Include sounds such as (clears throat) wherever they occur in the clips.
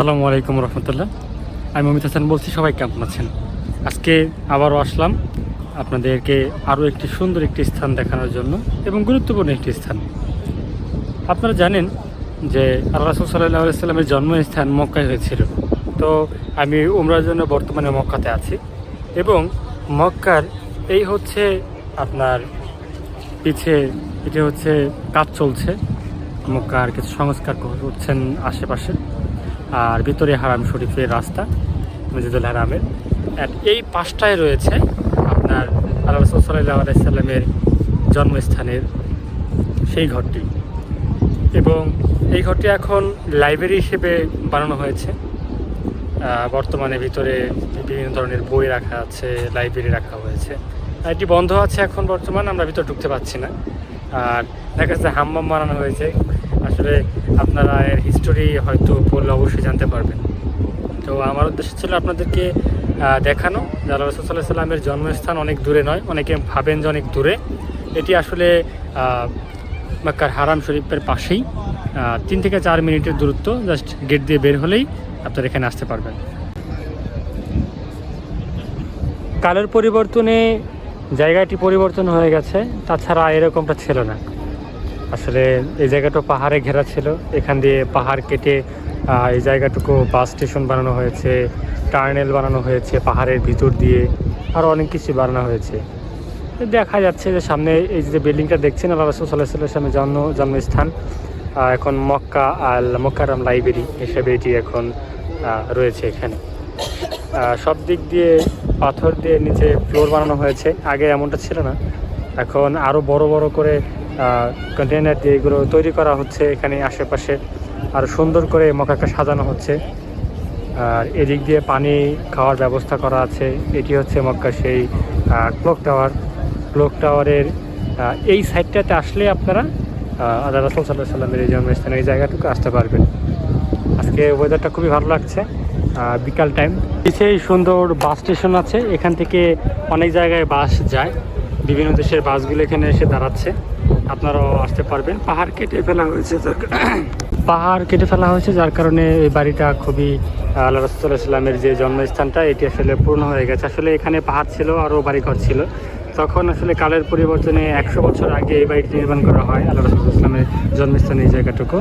আসসালামু আলাইকুম রহমতুল্লাহ। আমি অমিত হাসান বলছি, সবাই কেমন আছেন? আজকে আবারও আসলাম আপনাদেরকে আরও একটি সুন্দর একটি স্থান দেখানোর জন্য এবং গুরুত্বপূর্ণ একটি স্থান। আপনারা জানেন যে আল্লাহ সাল্লাহ জন্মস্থান মক্কায় হয়েছিল। তো আমি উমরার জন্য বর্তমানে মক্কাতে আছি এবং মক্কার এই হচ্ছে আপনার পিছে, এটা হচ্ছে কাজ চলছে। মক্কার কিছু সংস্কার করছেন আশেপাশে। আর ভিতরে হারাম শরীফের রাস্তা, মসজিদুল হারামের। এই পাশটায় রয়েছে আপনার আল্লাহ সাল্লাহ জন্মস্থানের সেই ঘরটি। এবং এই ঘরটি এখন লাইব্রেরি হিসেবে বানানো হয়েছে। বর্তমানে ভিতরে বিভিন্ন ধরনের বই রাখা আছে, লাইব্রেরি রাখা হয়েছে। এটি বন্ধ আছে এখন বর্তমান, আমরা ভিতরে ঢুকতে পারছি না। আর দেখা যাচ্ছে হাম্মাম বানানো হয়েছে। আসলে আপনারা এর হিস্টোরি হয়তো পড়লে অবশ্যই জানতে পারবেন। তো আমার উদ্দেশ্য ছিল আপনাদেরকে দেখানো যে আল্লাহ সাল্লামের জন্মস্থান অনেক দূরে নয়, অনেকে ভাবেন যে অনেক দূরে। এটি আসলে মক্কার হারাম শরীফের পাশেই। তিন থেকে চার মিনিটের দূরত্ব, জাস্ট গেট দিয়ে বের হলেই আপনারা এখানে আসতে পারবেন। কালের পরিবর্তনে জায়গাটি পরিবর্তন হয়ে গেছে, তাছাড়া এরকমটা ছিল না। আসলে এই জায়গাটা পাহাড়ে ঘেরা ছিল। এখান দিয়ে পাহাড় কেটে এই জায়গাটুকু বাস স্টেশন বানানো হয়েছে, টার্নেল বানানো হয়েছে পাহাড়ের ভিতর দিয়ে আরও অনেক কিছু বানানো হয়েছে। দেখা যাচ্ছে যে সামনে এই যে বিল্ডিংটা দেখছেন, আল্লাহ রসুল সাল্লাহ সাল্লামের জন্ম, জন্মস্থান এখন মক্কা আল মক্কারাম লাইব্রেরি হিসেবে এটি এখন রয়েছে এখানে। সব দিক দিয়ে পাথর দিয়ে নিচে ফ্লোর বানানো হয়েছে। আগে এমনটা ছিল না। এখন আরও বড় বড় করে কন্টেনার দিয়ে এগুলো তৈরি করা হচ্ছে। এখানে আশেপাশে আর সুন্দর করে মকাকে সাজানো হচ্ছে। আর এদিক দিয়ে পানি খাওয়ার ব্যবস্থা করা আছে। এটি হচ্ছে মক্কা সেই ক্লক টাওয়ার ক্লক টাওয়ারের এই সাইডটাতে আসলে আপনারা আল্লাহ রসুল সাল্লাহ সাল্লামের এই জন্মস্থানে এই জায়গাটুকু আসতে পারবেন। আজকে ওয়েদারটা খুবই ভালো লাগছে। বিকাল টাইম পিছেই সুন্দর বাস স্টেশন আছে। এখান থেকে অনেক জায়গায় বাস যায়। বিভিন্ন দেশের বাসগুলো এখানে এসে দাঁড়াচ্ছে। আপনারাও আসতে পারবেন। পাহাড় কেটে ফেলা হয়েছে (clears throat) পাহাড় কেটে ফেলা হয়েছে যার কারণে এই বাড়িটা খুবই আল্লাহ রসুল্লাহ ইসলামের যে জন্মস্থানটা, এটি আসলে পূর্ণ হয়ে গেছে। আসলে এখানে পাহাড় ছিল আরও বাড়িঘর ছিল। তখন আসলে কালের পরিবর্তনে একশো বছর আগে এই বাড়িটি নির্মাণ করা হয় আল্লাহ রসুল ইসলামের জন্মস্থান এই জায়গাটুকু।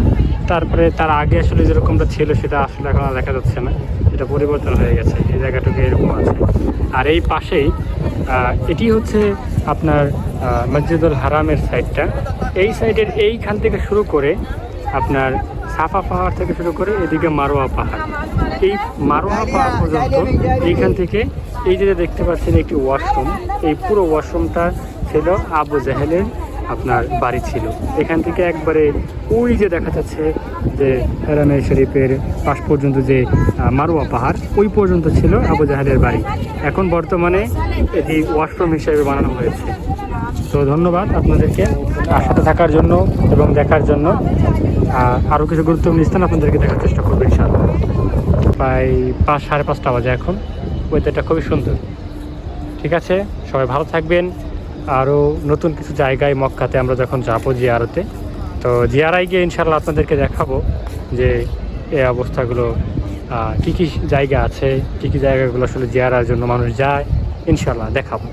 তারপরে তার আগে আসলে যেরকমটা ছিল, সেটা আসলে এখন আর দেখা যাচ্ছে না। এটা পরিবর্তন হয়ে গেছে। এই জায়গাটুকু এরকম আছে। আর এই পাশেই এটি হচ্ছে আপনার মসজিদুল হারামের সাইডটা এই সাইডের এইখান থেকে শুরু করে আপনার সাফা পাহাড় থেকে শুরু করে এদিকে মারোয়া পাহাড়। এই মারোয়া পাহাড় পর্যন্ত এইখান থেকে এই যে দেখতে পাচ্ছেন একটি ওয়াশরুম এই পুরো ওয়াশরুমটা ছিল আবু জাহেলের আপনার বাড়ি ছিল। এখান থেকে একবারে ওই যে দেখা যাচ্ছে যে হেরামে শরীফের পাশ পর্যন্ত যে মারোয়া পাহাড়, ওই পর্যন্ত ছিল আবু জাহেলের বাড়ি। এখন বর্তমানে এটি ওয়াশরুম হিসেবে বানানো হয়েছে। তো ধন্যবাদ আপনাদেরকে সাথে থাকার জন্য এবং দেখার জন্য। আরও কিছু গুরুত্বপূর্ণ স্থান আপনাদেরকে দেখার চেষ্টা করব ইনশাআল্লাহ। প্রায় পাঁচ, সাড়ে পাঁচটা বাজে এখন। ওয়েদারটা খুবই সুন্দর। ঠিক আছে? সবাই ভালো থাকবেন। আরও নতুন কিছু জায়গায় মক্কাতে আমরা যখন যাব জিয়ারতে তো জিয়ারাই গিয়ে ইনশাল্লাহ আপনাদেরকে দেখাবো যে এই অবস্থাগুলো কি কী জায়গা আছে, কী কী জায়গাগুলো আসলে জিয়ারার জন্য মানুষ যায় ইনশাল্লাহ দেখাবো।